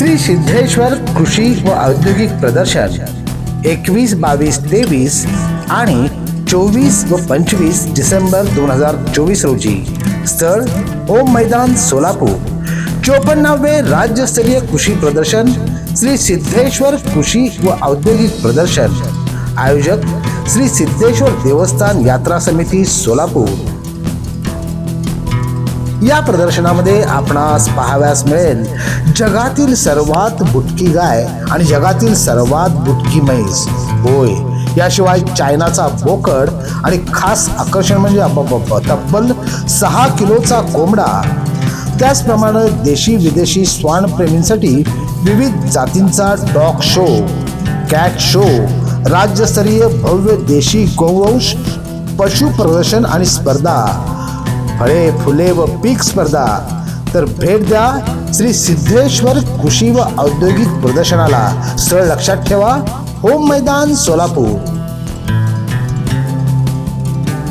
श्री सिद्धेश्वर कृषी व औद्योगिक प्रदर्शन एकवीस बावीस तेवीस आणि चोवीस व पंचवीस डिसेंबर दोन हजार चोवीस रोजी स्थळ ओम मैदान सोलापूर चोपन्नावे राज्यस्तरीय कृषी प्रदर्शन श्री सिद्धेश्वर कृषी व औद्योगिक प्रदर्शन. आयोजक श्री सिद्धेश्वर देवस्थान यात्रा समिती सोलापूर. या प्रदर्शनामध्ये आपणास पाहाव्यास मिळेल जगातील सर्वात बुटकी गाय आणि जगातील सर्वात बुटकी म्हैस. होय याशिवाय चायनाचा बोकड आणि खास आकर्षण म्हणजे तब्बल सहा किलोचा कोंबडा. त्याचप्रमाणे देशी विदेशी स्वानप्रेमींसाठी विविध जातींचा डॉग शो कॅट शो राज्यस्तरीय भव्य देशी गोवंश पशु प्रदर्शन आणि स्पर्धा. फळे फुले व पीक स्पर्धा. तर भेट द्या श्री सिद्धेश्वर कृषी व औद्योगिक प्रदर्शनाला. स्थळ लक्षात ठेवा. होम मैदान सोलापूर.